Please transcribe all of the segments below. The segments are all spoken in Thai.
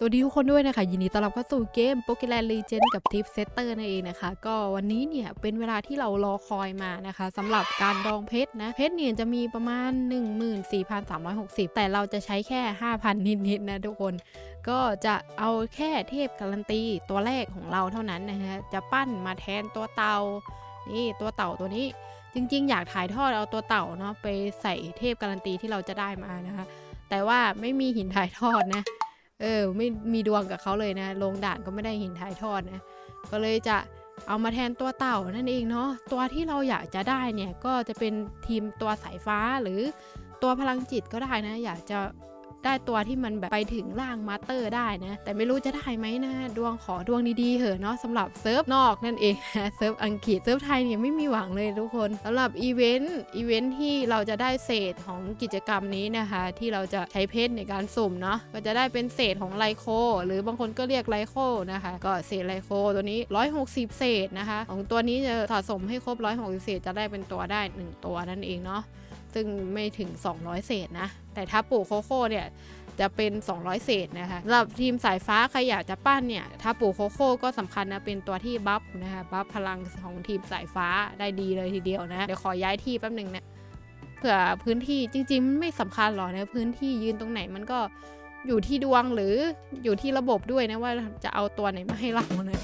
ตัวดีทุกคนด้วยนะคะ ยินดีต้อนรับเข้าสู่เกมโปเก l น n ลีเจนกับทิปเซตเตอร์นั่นเองนะคะ ก็วันนี้เนี่ยเป็นเวลาที่เรารอคอยมานะคะสำหรับการดองเพชรนะ เพชรเนี่ยจะมีประมาณ 14,360 แต่เราจะใช้แค่ 5,000 นิดๆนะทุกคน ก็จะเอาแค่เทพการันตีตัวแรกของเราเท่านั้นนะฮะจะปั้นมาแทนตัวเต่านี่ตัวเต่าตัวนี้จริง ๆ อยากถ่ายทอดเอาตัวเต่าเนาะไปใส่เทพการันตีที่เราจะได้มานะคะแต่ว่าไม่มีหินถ่ายทอดนะ เออไม่มีดวงกับเขาเลยนะลงด่านก็ไม่ได้หินถ่ายทอดนะก็เลยจะเอามาแทนตัวเต่านั่นเองเนาะตัวที่เราอยากจะได้เนี่ยก็จะเป็นทีมตัวสายฟ้าหรือตัวพลังจิตก็ได้นะ อยากจะ ได้ตัวที่มันแบบไปถึงล่างมาสเตอร์ได้นะ แต่ไม่รู้จะได้ไหมนะ ดวงขอดวงดีๆเหอะเนาะสำหรับเซิร์ฟนอกนั่นเองเซิร์ฟอังกฤษเซิร์ฟไทยเนี่ยไม่มีหวังเลยทุกคนสำหรับอีเวนต์อีเวนต์ที่เราจะได้เศษของกิจกรรมนี้นะคะ ที่เราจะใช้เพชรในการสุ่มเนาะก็จะได้เป็นเศษของไลโค หรือบางคนก็เรียกไลโคนะคะ ก็เศษไลโคตัวนี้ 160 เศษนะคะ ของตัวนี้จะสะสมให้ครบ 160 เศษจะได้เป็นตัวได้ 1 ตัวนั่นเองเนาะ ซึ่งไม่ถึง 200 เศษนะ แต่ถ้าปลูกโคโค่เนี่ยจะเป็น 200 เศษนะคะสำหรับทีมสายฟ้าใครอยากจะปั้นเนี่ยถ้าปลูกโคโค่ก็สำคัญนะเป็นตัวที่บัฟนะคะบัฟพลังของทีมสายฟ้าได้ดีเลยทีเดียวนะเดี๋ยวขอย้ายที่แป๊บหนึ่งนะเผื่อพื้นที่จริงๆไม่สำคัญหรอกนะพื้นที่ยืนตรงไหนมันก็อยู่ที่ดวงหรืออยู่ที่ระบบด้วยนะว่าจะเอาตัวไหนมาให้เรานะ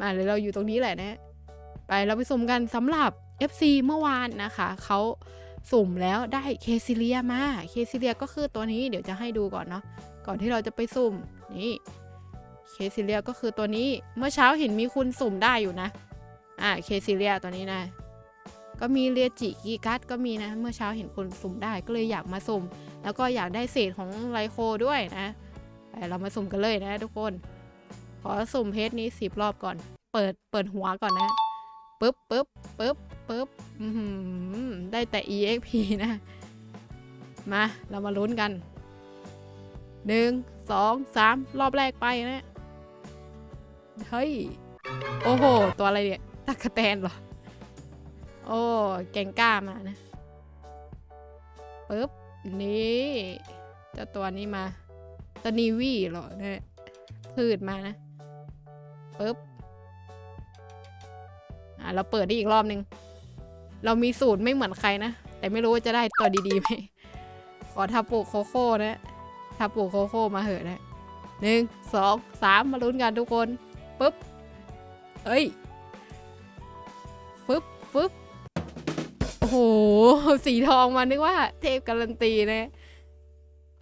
มาเลยเราอยู่ตรงนี้แหละนะ ไปเราไปสุ่มกันสำหรับ FC เมื่อวานนะคะเขา สุ่มแล้วได้เคซิเลียมา เคซิเลียก็คือตัวนี้เดี๋ยวจะให้ดูก่อนเนาะ ก่อนที่เราจะไปสุ่ม นี่ เคซิเลียก็คือตัวนี้ เมื่อเช้าเห็นมีคุณสุ่มได้อยู่นะ อ่า เคซิเลียตัวนี้นะ ก็มีเรียจิกีกัสก็มีนะ เมื่อเช้าเห็นคนสุ่มได้ ก็เลยอยากมาสุ่ม แล้วก็อยากได้เศษของไลโคด้วยนะไปเรามาสุ่มกันเลยนะทุกคน ขอสุ่มเพจนี้สิบรอบก่อน เปิด เปิดหัวก่อนนะปึ๊บปึ๊บปึ๊บ ปึ๊บได้แต่ exp นะ มา เรามาลุ้นกันหนึ่งสองสามรอบแรกไปนะ เฮ้ย โอ้โห ตัวอะไรเนี่ย ตักกะแตนเหรอ โอ้ แกงก้ามานะปึ๊บ นี่เจ้าตัวนี้มาตนีวี่เหรอเนี่ยพืชมานะปึ๊บอะเราเปิดได้อีกรอบนึง เรามีสูตรไม่เหมือนใครนะ แต่ไม่รู้ว่าจะได้ตัวดีๆไหมขอทาปลูกโคโค่นะทาปลูกโคโค่มาเหอะนะหนึ่งสองสามมาลุ้นกันทุกคนปึ๊บเอ้ยฟึบฟึบโอ้โห สีทองมานึกว่า เทพการันตีนะ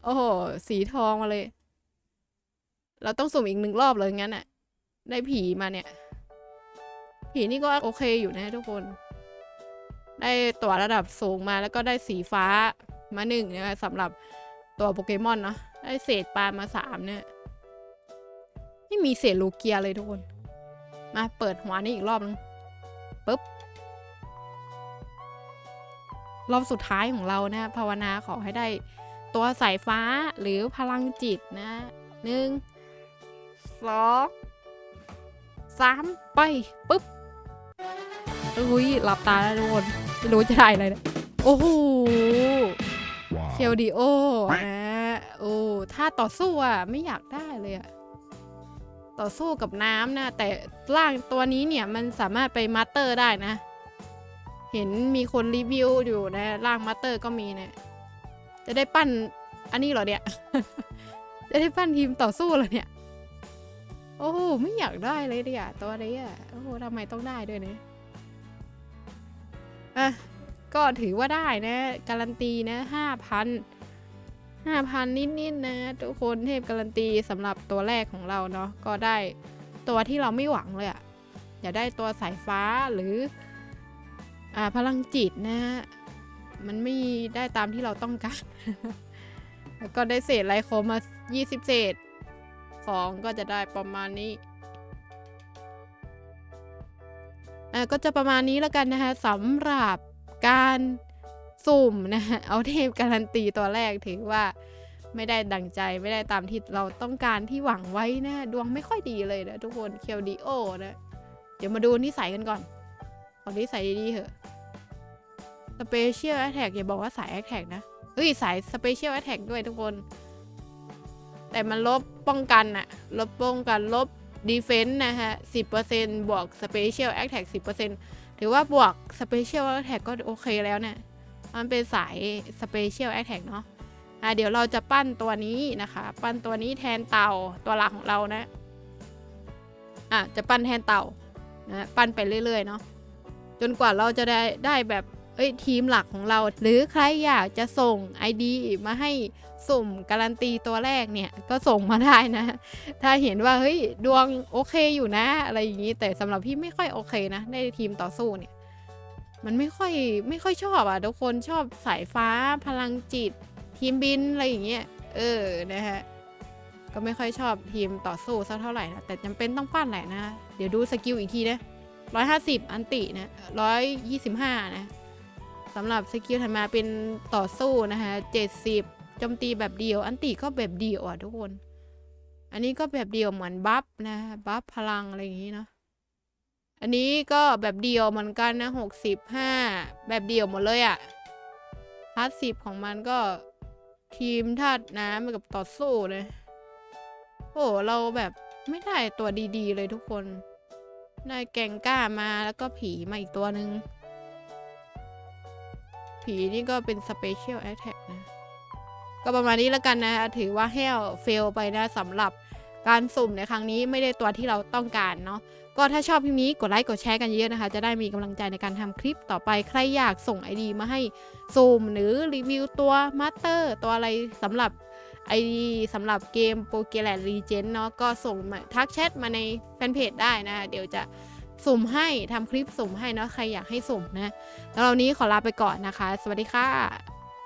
โอ้โห สีทองมาเลย เราต้องสุ่มอีกหนึ่งรอบเลยงั้นอะได้ผีมาเนี่ย ผีนี่ก็โอเคอยู่นะทุกคน ได้ตัวระดับสูงมาแล้วก็ได้สีฟ้ามาหนึ่งนะสำหรับตัวโปเกมอนเนาะได้เศษปลามาสามเนี่ยไม่มีเศษลูเกียเลยทุกคน มาเปิดหัวนี่อีกรอบนึงปุ๊บรอบสุดท้ายของเรานะภาวนาขอให้ได้ตัวสายฟ้าหรือพลังจิตนะหนึ่งสองสามไปปุ๊บ อุ้ยหลับตาแล้วทุกคนไม่รู้จะได้อะไรนะโอ้โหเคลดิโอนะโอ้ถ้าต่อสู้อะไม่อยากได้เลยอะต่อสู้กับน้ำนะ แต่ร่างตัวนี้เนี่ยมันสามารถไปมาสเตอร์ได้นะ เห็นมีคนรีวิวอยู่นะร่างมาสเตอร์ก็มีนะจะได้ปั้นอันนี้เหรอเนี่ย จะได้ปั้นทีมต่อสู้เหรอเนี่ย โอ้โหไม่อยากได้เลยเนี่ยตัวนี้อะโอ้โหทำไมต้องได้ด้วยเนี่ย อะก็ถือว่าได้นะ การันตีนะห้าพันห้าพันนิดๆนะทุกคนเทพการันตีสำหรับตัวแรกของเราเนาะก็ได้ตัวที่เราไม่หวังเลยอะอย่าได้ตัวสายฟ้าหรืออ่าพลังจิตนะมันไม่ได้ตามที่เราต้องการ แล้วก็ได้เศษไลโคมา 20 เศษ ของก็จะได้ประมาณนี้ อ่าก็จะประมาณนี้แล้วกันนะคะสำหรับการสุ่มนะฮะเอาเทพการันตีตัวแรกถือว่าไม่ได้ดังใจไม่ได้ตามที่เราต้องการที่หวังไว้นะดวงไม่ค่อยดีเลยนะทุกคนเคียวดีโอนะเดี๋ยวมาดูนิสัยกันก่อนเอานิสัยดีๆเถอะสเปเชียลแอ t แทกอย่าบอกว่าสายแอ t แทกนะเอ้ยสายสเปเชียลแอ t แทกด้วยทุกคน แต่มันลบป้องกันอะลบป้องกันลบ ดีเฟนต์นะฮะ10%บวก Special Attack 10%ถือว่าบวก Special Attack ก็โอเคแล้วเนี่ยมันเป็นสาย Special Attack เนาะอะเดี๋ยวเราจะปั้นตัวนี้นะคะ ปั้นตัวนี้แทนเต่าตัวหลักของเรานะอะจะปั้นแทนเต่านะปั้นไปเรื่อยๆเนาะจนกว่าเราจะได้ได้แบบ อ้ยทีมหลักของเรา หรือใครอยากจะส่ง ID มาให้สุ่มการันตีตัวแรกเนี่ยก็ส่งมาได้นะ ถ้าเห็นว่าเฮ้ยดวงโอเคอยู่นะ อะไรอย่างนี้แต่สำหรับพี่ไม่ค่อยโอเคนะในทีมต่อสู้เนี่ยมันไม่ค่อยไม่ค่อยชอบอะทุกคนชอบสายฟ้าพลังจิต ทีมบินอะไรอย่างเงี้ยเออนะฮะก็ไม่ค่อยชอบทีมต่อสู้สักเท่าไหร่นะแต่จำเป็นต้องปั้นแหละนะ เดี๋ยวดูสกิลอีกทีนะร้อยห้าสิบอันตินะร้อยยี่สิบห้านะ สำหรับสกิลถัดมาเป็นต่อสู้นะคะเจ็ดสิบโจมตีแบบเดียว อันติก็แบบเดียวอะทุกคน อันนี้ก็แบบเดียวเหมือนบัฟนะบัฟพลังอะไรอย่างงี้เนาะอันนี้ก็แบบเดียวเหมือนกันนะหกสิบห้าแบบเดียวหมดเลยอะ่ะพาสซีฟของมันก็ทีมธาตุน้ำกับต่อสู้เลย โอ้เราแบบไม่ได้ตัวดีๆเลยทุกคน ได้แกงก้ามาแล้วก็ผีมาอีกตัวหนึ่ง ผีนี่ก็เป็นสเปเชียลแอ t แทกนะ ก็ประมาณนี้แล้วกันนะ ถือว่าเฮลเฟลไปนะสำหรับการสุ่มในครั้งนี้ไม่ได้ตัวที่เราต้องการเนาะก็ถ้าชอบคลิปนี้กดไลค์กดแชร์กันเยอะนะคะ จะได้มีกำลังใจในการทำคลิปต่อไปใครอยากส่ง ID มาให้ซูมหรือรีวิวตัวมาสเตอร์ตัวอะไรสำหรับ ID สำหรับเกมโปเกแลนรีเจนเนาะก็ส่งมาทักแชทมาในแฟนเพจได้นะ เดี๋ยวจะ สุ่มให้ทำคลิปสุ่มให้เนาะใครอยากให้สุ่มนะแล้วเรานี้ขอลาไปก่อนนะคะ สวัสดีค่ะ